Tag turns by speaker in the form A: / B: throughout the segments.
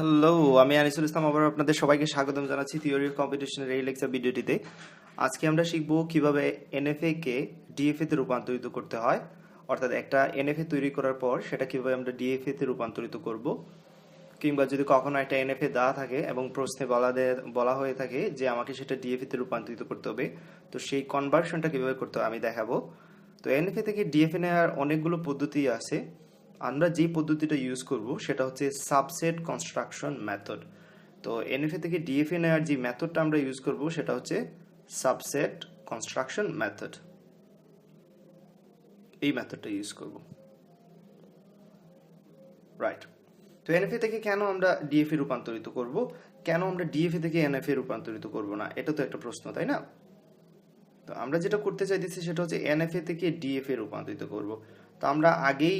A: Hello আমি আনিসুল ইসলাম আবার আপনাদের সবাইকে স্বাগতম জানাচ্ছি থিওরি অফ কম্পিটিশনের এই লেকচার ভিডিওটিতে। আজকে আমরা শিখব কীভাবে এনএফএ কে ডিএফএ তে রূপান্তরিত করতে হয়। অর্থাৎ একটা এনএফএ তৈরি করার পর সেটা কীভাবে আমরা ডিএফএ তে রূপান্তরিত করব। কিংবা যদি কখনো একটা এনএফএ দেওয়া থাকে এবং প্রশ্নে বলা বলা হয়ে থাকে যে আমাকে সেটা ডিএফএ তে রূপান্তরিত করতে হবে, তো সেই কনভার্সনটা কীভাবে করতে হবে আমি দেখাবো। তো এনএফএ থেকে ডিএফএ নেওয়ার অনেকগুলো পদ্ধতি আছে। আমরা যে পদ্ধতিটা ইউজ করব সেটা হচ্ছে সাবসেট কনস্ট্রাকশন মেথড তো এনএফএ থেকে ডিএফএ নেওয়ার যে মেথডটা আমরা ইউজ করব সেটা হচ্ছে সাবসেট কনস্ট্রাকশন মেথড এই মেথডটা ইউজ করব। রাইট তো এনএফএ থেকে কেন আমরা ডিএফএ রূপান্তরিত করব? কেন আমরা ডিএফএ থেকে এনএফএ রূপান্তরিত করব না? এটা তো একটা প্রশ্ন, তাই না? তো আমরা যেটা করতে চাইতেছি সেটা হচ্ছে এনএফএ থেকে ডিএফএ রূপান্তরিত করব। তো আমরা আগেই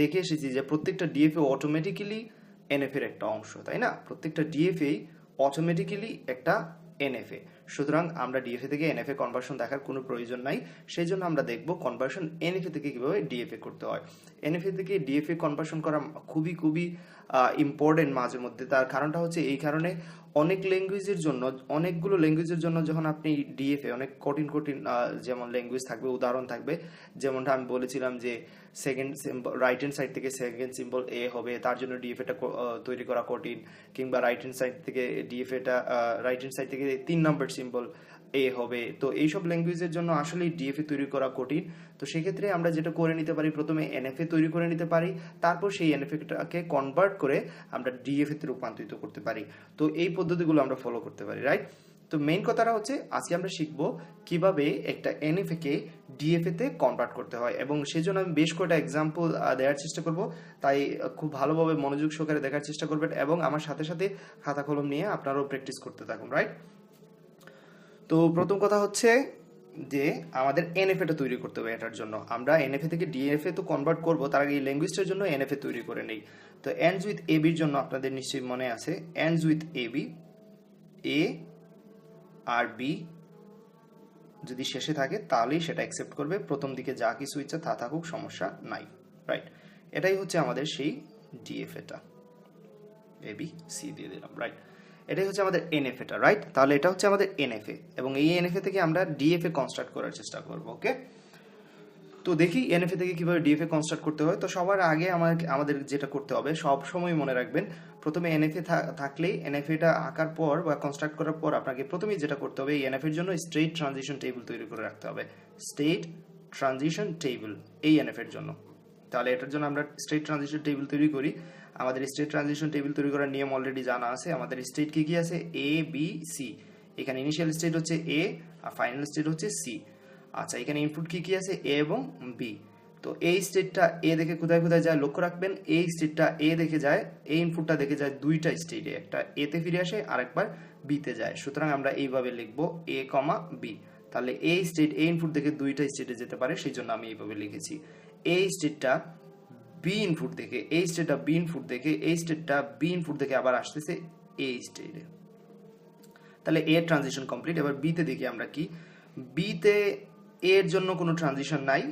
A: দেখে এসেছি যে প্রত্যেকটা ডিএফএ অটোমেটিক্যালি এনএফএর একটা অংশ, তাই না? প্রত্যেকটা ডিএফএ অটোমেটিক্যালি একটা এনএফএ সুতরাং আমরা ডিএফএ থেকে এনএফএ কনভার্সন দেখার কোনো প্রয়োজন নাই। সেই জন্য আমরা দেখব কনভার্সন এনএফএ থেকে কীভাবে ডিএফএ করতে হয়। এনএফএ থেকে ডিএফএ কনভার্সন করা খুবই খুবই ইম্পর্টেন্ট মাঝে মধ্যে তার কারণটা হচ্ছে এই কারণে অনেক ল্যাঙ্গুয়েজের জন্য, অনেকগুলো ল্যাঙ্গুয়েজের জন্য যখন আপনি ডিএফএ অনেক কঠিন কঠিন যেমন ল্যাঙ্গুয়েজ থাকবে, উদাহরণ থাকবে। যেমনটা আমি বলেছিলাম যে second symbol right hand side থেকে সেকেন্ড সিম্বল এ হবে, তার জন্য ডিএফএটা তৈরি করা কঠিন। কিংবা রাইট হ্যান্ড সাইড থেকে ডিএফএটা রাইট হ্যান্ড সাইড থেকে তিন নম্বর সিম্বল এ হবে। তো এইসব ল্যাঙ্গুয়েজের জন্য আসলে ডিএফএ তৈরি করা কঠিন। তো সেক্ষেত্রে আমরা যেটা করে নিতে পারি, প্রথমে এনএফএ তৈরি করে নিতে পারি, তারপর সেই এনএফএটাকে কনভার্ট করে আমরা ডিএফএতে রূপান্তরিত করতে পারি। তো এই পদ্ধতিগুলো আমরা ফলো করতে পারি রাইট তো মেইন কথাটা হচ্ছে, আজকে আমরা শিখব কীভাবে একটা এনএফএ কে ডিএফএ তে কনভার্ট করতে হয়। এবং সেজন্য আমি বেশ কয়েকটা এক্সাম্পল দেওয়ার চেষ্টা করব। তাই খুব ভালোভাবে মনোযোগ সহকারে দেখার চেষ্টা করবেন এবং আমার সাথে সাথে খাতা কলম নিয়ে আপনারাও প্র্যাকটিস করতে থাকুন রাইট তো প্রথম কথা হচ্ছে যে আমাদের এনএফএ টা তৈরি করতে হবে এটার জন্য। আমরা এনএফএ থেকে ডিএফএ তো কনভার্ট করব, তার আগে এই ল্যাঙ্গুয়েজটার জন্য এনএফএ তৈরি করে নেই। তো এন্ডস উইথ এবির জন্য আপনাদের নিশ্চয়ই মনে আছে। এন্ডস উইথ এবি এ আর বি যদি শেষে থাকে, তাহলেই সেটা অ্যাকসেপ্ট করবে। প্রথম দিকে যা কিছু ইচ্ছা তা থাকুক, সমস্যা নাই রাইট এটাই হচ্ছে আমাদের সেই ডিএফএটা এ বি সি দিয়ে দিলাম রাইট এটাই হচ্ছে আমাদের এনএফএটা রাইট তাহলে এটা হচ্ছে আমাদের এনএফএ এবং এই এনএফএ থেকে আমরা ডিএফএ কনস্ট্রাক্ট করার চেষ্টা করব ওকে তো দেখি এনএফএ থেকে কীভাবে ডিএফএ কনস্ট্রাক্ট করতে হয় তো সবার আগে আমাদের আমাদের যেটা করতে হবে সব সময় মনে রাখবেন প্রথমে এনএফএ থাকলেই এনএফএটা আঁকার পর বা কনস্ট্রাক্ট করার পর আপনাকে প্রথমেই যেটা করতে হবে এই এনএফএর জন্য স্টেট ট্রানজিশন টেবিল তৈরি করে রাখতে হবে স্টেট ট্রানজিশন টেবিল এই এনএফএর জন্য তাহলে এটার জন্য আমরা স্টেট ট্রানজিশন টেবিল তৈরি করি আমাদের স্টেট ট্রানজিশন টেবিল তৈরি করার নিয়ম অলরেডি জানা আছে। আমাদের স্টেট কি কি আছে? এ বি সি এখানে ইনিশিয়াল স্টেট হচ্ছে এ আর ফাইনাল স্টেট হচ্ছে সি আচ্ছা এখানে ইনপুট কি কি আছে? এ এবং বি তো এই স্টেটটা এ দেখে কোথায় কোথায় যায় লক্ষ্য রাখবেন। এই স্টেটটা এ দেখে যায়, এই ইনপুটটা দেখে যায় দুইটা স্টেটে একটা এতে ফিরে আসে, আরেকবার বিতে যায়। সুতরাং আমরা এইভাবে লিখব এ কমা বি তাহলে এই স্টেট এই ইনপুট দেখে দুইটা স্টেটে যেতে পারে, সেই জন্য আমি এইভাবে লিখেছি। এই স্টেটটা বি ইনপুট দেখে এই স্টেটটা বি ইনপুট দেখে এই স্টেটটা বি ইনপুট দেখে আবার আসতেছে এই স্টেটে তাহলে এর ট্রানজিশন কমপ্লিট এবার বিতে দেখি আমরা কি। বিতে এর জন্য কোনো ট্রানজিশন নাই,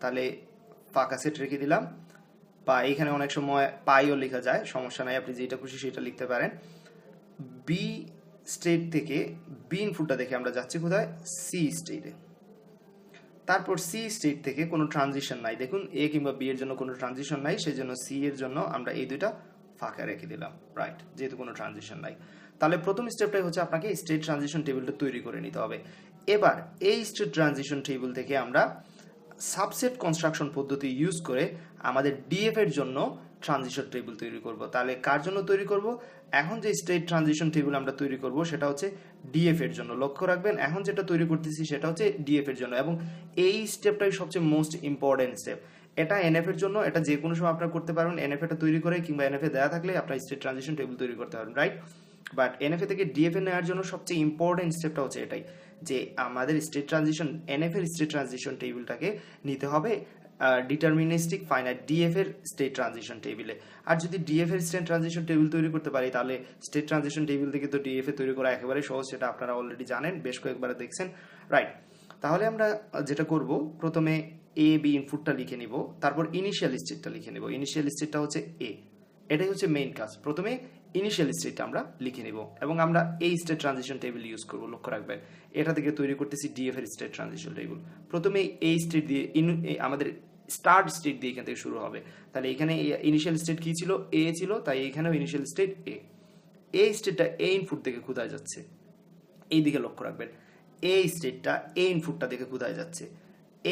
A: তাহলে ফাঁকা সেট রেখে দিলাম। বা এখানে অনেক সময় পাইও লেখা যায়, সমস্যা নাই, আপনি যেটা খুশি সেটা লিখতে পারেন। বি স্টেট থেকে বি ইনপুটটা দেখে আমরা যাচ্ছি কোথায়? সি স্টেটে তারপর সি স্টেট থেকে কোনো ট্রানজিশন নাই। দেখুন এ কিংবা বি এর জন্য কোনো ট্রানজিশন নাই সেই জন্য সি এর জন্য আমরা এই দুইটা ফাঁকা রেখে দিলাম রাইট যেহেতু কোনো ট্রানজিশন নাই। তাহলে প্রথম স্টেপটাই হচ্ছে আপনাকে স্টেট ট্রানজিশন টেবিলটা তৈরি করে নিতে হবে। এবার এই স্টেট ট্রানজিশন টেবিল থেকে আমরা সাবসেট কনস্ট্রাকশন পদ্ধতি ইউজ করে আমাদের ডিএফ এর জন্য ট্রানজিশন টেবিল তৈরি করব। তাহলে কার জন্য তৈরি করব? এখন যে স্টেট ট্রানজিশন টেবিল আমরা তৈরি করব, সেটা হচ্ছে ডিএফ এর জন্য। লক্ষ্য রাখবেন, এখন যেটা তৈরি করতেছি সেটা হচ্ছে ডিএফ এর জন্য। এবং এই স্টেপটাই সবচেয়ে মোস্ট ইম্পর্টেন্ট স্টেপ এটা এনএফ এর জন্য, এটা যে কোনো সময় আপনারা করতে পারবেন। এনএফ এটা তৈরি করে কিংবা এনএফ এ দেওয়া থাকলে আপনার স্টেট ট্রানজিশন টেবিল তৈরি করতে পারবেন রাইট বাট এনএফএ থেকে ডিএফএ নেওয়ার জন্য সবচেয়ে ইম্পর্টেন্ট স্টেপটা হচ্ছে এটাই, যে আমাদের স্টেট ট্রানজিশন এনএফ এর স্টেট ট্রানজিশন টেবিলটাকে নিতে হবে। ডিটারমিনিস্টিক ফাইনাইট ডিএফ এর স্টেট ট্রানজিশন টেবিলে আর যদি ডিএফ এর স্টেট ট্রানজিশন টেবিল তৈরি করতে পারি, তাহলে স্টেট ট্রানজিশন টেবিল থেকে তো ডিএফ এ তৈরি করা একেবারে সহজ, সেটা আপনারা অলরেডি জানেন, বেশ কয়েকবার দেখছেন। রাইট তাহলে আমরা যেটা করব, প্রথমে এ বি ইনপুটটা লিখে নিব, তারপর ইনিশিয়াল স্টেটটা লিখে নিব। ইনিশিয়াল স্টেটটা হচ্ছে এ এটাই হচ্ছে মেইন কাজ। প্রথমে ইনিশিয়াল স্টেটটা আমরা লিখে নিব এবং আমরা এই স্টেট ট্রানজিশন টেবিল ইউজ করব, লক্ষ্য রাখবেন। এটা থেকে তৈরি করতেছি ডিএফ এর স্টেট ট্রানজিশন টেবিল প্রথমে এই স্টেট দিয়ে আমাদের স্টার্ট স্টেট দিয়ে এখান থেকে শুরু হবে। তাহলে এখানে ইনিশিয়াল স্টেট কী ছিল? এ ছিল, তাই এখানেও ইনিশিয়াল স্টেট এ এই স্টেটটা এ ইনপুট থেকে কোথায় যাচ্ছে? এই দিকে লক্ষ্য রাখবেন। এই স্টেটটা এ ইনপুটটা দেখে কোথায় যাচ্ছে?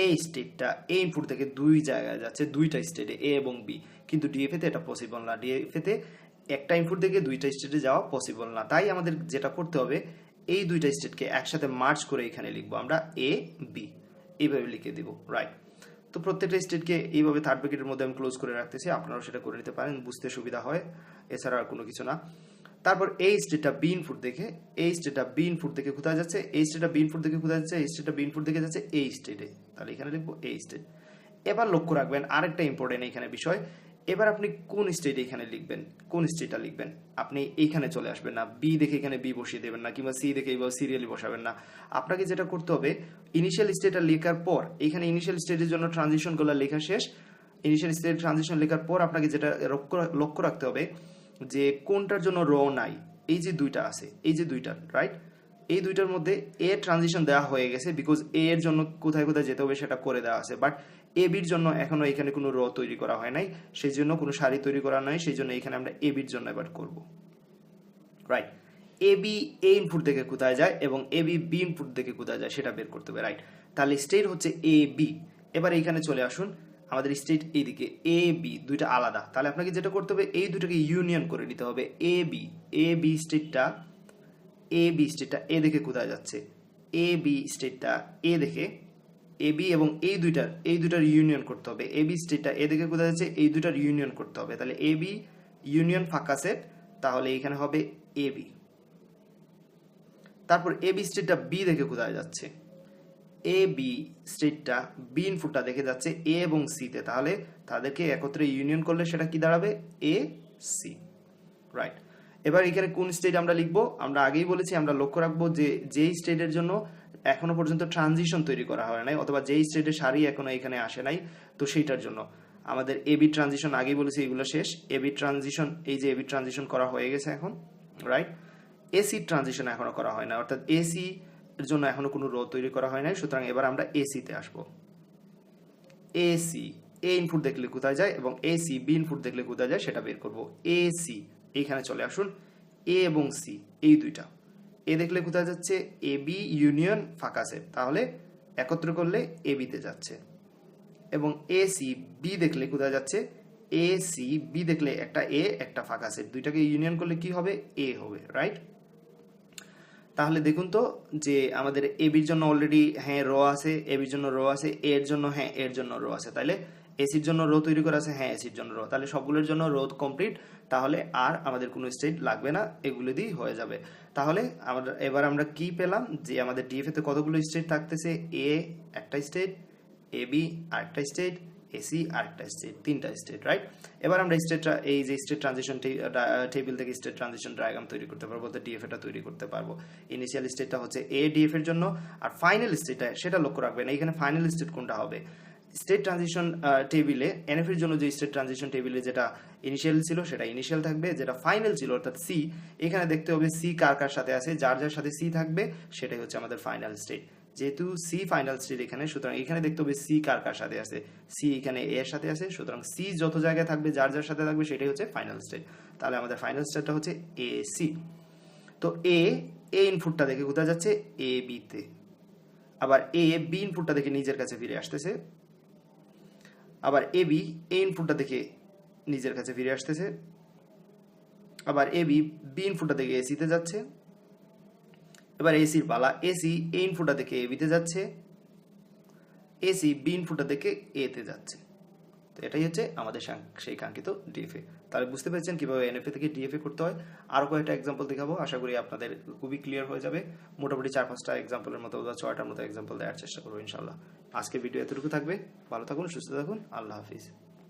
A: এই স্টেটটা এ ইনপুট থেকে দুই জায়গায় যাচ্ছে, দুইটা স্টেটে এ এবং বি কিন্তু ডিএফএ তে এটা পসিবল না। ডিএফএ তে একটা ইনপুট থেকে দুইটা স্টেটে যাওয়া পসিবল না। তাই আমাদের যেটা করতে হবে, এই দুইটা স্টেটকে একসাথে মার্চ করে এখানে লিখব আমরা এ বি এইভাবে লিখে দিব। রাইট তো প্রত্যেকটা স্টেটকে এইভাবে থার্ড ব্র্যাকেটের মধ্যে আমি ক্লোজ করে রাখতেছি, আপনারাও সেটা করে নিতে পারেন, বুঝতে সুবিধা হয়, এছাড়া আর কোনো কিছু না। তারপর এই স্টেটটা বি ইনপুট দেখে, এই স্টেটটা বি ইনপুট দেখে কোথায় যাচ্ছে, এই স্টেটটা বি ইনপুট দেখে কোথায় যাচ্ছে, এই স্টেটটা বি ইনপুট দেখে যাচ্ছে এই স্টেটে তাহলে এখানে লিখব এই স্টেট এবার লক্ষ্য রাখবেন আরেকটা ইম্পর্টেন্ট এখানে বিষয় এবার আপনি কোন স্টেট এখানে লিখবেন? কোন স্টেটটা লিখবেন? আপনি এইখানে চলে আসবেন না। বি দেখে এখানে বি বসিয়ে দেবেন না, কিংবা সি দেখে এইভাবে সিরিয়ালি বসাবেন না। আপনাকে যেটা করতে হবে ইনিশিয়াল স্টেটটা লেখার পর, এখানে ইনিশিয়াল স্টেটের জন্য ট্রানজিশনগুলো লেখা শেষ। ইনিশিয়াল স্টেট ট্রানজিশন লেখার পর আপনাকে যেটা লক্ষ্য- রাখতে হবে যে কোনটার জন্য র নাই। এই যে দুইটা আছে, এই যে দুইটা রাইট এই দুইটার মধ্যে এ ট্রানজিশন দেওয়া হয়ে গেছে বিকজ এ এর জন্য কোথায় কোথায় যেতে হবে সেটা করে দেওয়া আছে। বাট এ বির জন্য এখনও এখানে কোনো র তৈরি করা হয় নাই। সেই জন্য কোনো সারি তৈরি করা নাই সেই জন্য এখানে আমরা এ বির জন্য এবার করব। Right A B A input থেকে কোথায় যায় এবং এ বি বি ইনপুট থেকে কোথায় যায় সেটা বের করতে হবে। রাইট তাহলে স্টেট হচ্ছে এ বি এবার এইখানে চলে আসুন। আমাদের স্টেট এইদিকে এ বি দুইটা আলাদা। তাহলে আপনাকে যেটা করতে হবে, এই দুটোকে ইউনিয়ন করে নিতে হবে। এ বি এ বি স্টেটটা এ বি স্টেটটা এ দেখে কোথায় যাচ্ছে? এ বি স্টেটটা এ দেখে এ বি এবং এই দুইটার এই দুইটার ইউনিয়ন করতে হবে। এ বি স্টেটটা এ দেখে কোথায় যাচ্ছে? এই দুইটার ইউনিয়ন করতে হবে। তাহলে এ বি ইউনিয়ন ফাঁকা সেট তাহলে এখানে হবে এ বি তারপর এ বি স্টেটটা বি দেখে কোথায় যাচ্ছে? এ বি স্টেটটা বি ইনপুটটা দেখে যাচ্ছে এ এবং সিতে তাহলে তাদেরকে একত্রে ইউনিয়ন করলে সেটা কি দাঁড়াবে? এ সি রাইট এবার এখানে কোন স্টেট আমরা লিখব? আমরা আগেই বলেছি, আমরা লক্ষ্য রাখব যে যেই স্টেটের জন্য এখনও পর্যন্ত ট্রানজিশন তৈরি করা হয় নাই, অথবা যেই স্টেটের সারি এখনও এখানে আসে নাই, তো সেইটার জন্য। আমাদের এবি ট্রানজিশন আগেই বলেছি, এগুলো শেষ। এবি ট্রানজিশন এই যে এবি ট্রানজিশন করা হয়ে গেছে এখন রাইট এসি ট্রানজিশন এখনও করা হয় না অর্থাৎ এসি এর জন্য এখনও কোনো রো তৈরি করা হয় নাই, সুতরাং এবার আমরা এসিতে আসব। এসি এ ইনপুট দেখলে কোথায় যায় এবং এসি বি ইনপুট দেখলে কোথায় যায় সেটা বের করব। এসি এইখানে চলে আসুন। এ এবং সি এই দুইটা। এ দেখলে কোথায় যাচ্ছে? এ বি ইউনিয়ন ফাঁকা সেট তাহলে একত্র করলে এ বিতে যাচ্ছে। এবং এ সি বি দেখলে কোথায় যাচ্ছে? এ সি বি দেখলে একটা এ একটা ফাঁকা সেট দুইটাকে ইউনিয়ন করলে কি হবে? এ হবে রাইট তাহলে দেখুন তো যে আমাদের এবির জন্য অলরেডি হ্যাঁ র আছে এবির জন্য র আছে এর জন্য হ্যাঁ এর জন্য র আছে। তাহলে এসির জন্য রো তৈরি করা আছে হ্যাঁ এসির জন্য রো। তাহলে সবগুলোর জন্য রো কমপ্লিট তাহলে আর আমাদের কোনো স্টেট লাগবে না, এগুলো দিয়েই হয়ে যাবে। তাহলে আমরা এবার আমরা কি পেলাম? যে আমাদের ডিএফএ তে কতগুলো স্টেট থাকতেছে? এ একটা স্টেট এ বি আরেকটা স্টেট এসি আরেকটা স্টেট তিনটা স্টেট রাইট এবার আমরা স্টেট এই যে স্টেট ট্রানজিশন টেবিল থেকে স্টেট ট্রানজিশন ডায়াগ্রাম তৈরি করতে পারব তো ডিএফ এটা তৈরি করতে পারব। ইনিশিয়াল স্টেটটা হচ্ছে এ ডিএফ এর জন্য, আর ফাইনাল স্টেটটা সেটা লক্ষ্য রাখবেন এখানে ফাইনাল স্টেট কোনটা হবে? স্টেট ট্রানজিশন টেবিলে এনএফ এর জন্য যে স্টেট ট্রানজিশন টেবিলে যেটা ইনিশিয়াল ছিল, সেটা ইনিশিয়াল থাকবে, যেটা ফাইনাল ছিল, অর্থাৎ সি এখানে দেখতে হবে সি কার কার সাথে আছে, যার যার সাথে সি থাকবে, সেটাই হচ্ছে আমাদের ফাইনাল স্টেট যেহেতু সি ফাইনাল স্টেট এখানে, সুতরাং এখানে দেখতে হবে সি কার কার সাথে আছে সি এখানে এ এর সাথে আছে, সুতরাং সি যত জায়গায় থাকবে, যার যার সাথে থাকবে, সেটাই হচ্ছে ফাইনাল স্টেট তাহলে আমাদের ফাইনাল স্টেটটা হচ্ছে এ সি তো এ এ ইনপুটটা দেখে কোথায় যাচ্ছে? এ বিতে আবার এ বি ইনপুটটা দেখে নিজের কাছে ফিরে আসতেছে। আবার এ বি, এ ইনপুটটা দেখে নিজের কাছে ফিরে আসতেছে। আবার এ বি বি ইনপুটটা দেখে এসিতে যাচ্ছে। এবার এসির পালা এসি এ ইনপুটটা দেখে এ বিতে যাচ্ছে। এসি বি ইনপুটটা দেখে এতে যাচ্ছে। তো এটাই হচ্ছে আমাদের সেই কাঙ্ক্ষিত ডিএফএ তাহলে বুঝতে পেরেছেন কীভাবে এনএফএ থেকে ডিএফএ করতে হয়। আরও কয়েকটা এক্সাম্পল দেখাবো। আশা করি আপনাদের খুবই ক্লিয়ার হয়ে যাবে। মোটামুটি চার পাঁচটা এক্সাম্পলের মতো বা ছয়টার মতো এক্সাম্পল দেওয়ার চেষ্টা করব ইনশাল্লাহ আজকে ভিডিও এতটুকু থাকবে। ভালো থাকুন সুস্থ থাকুন। আল্লাহ হাফিজ।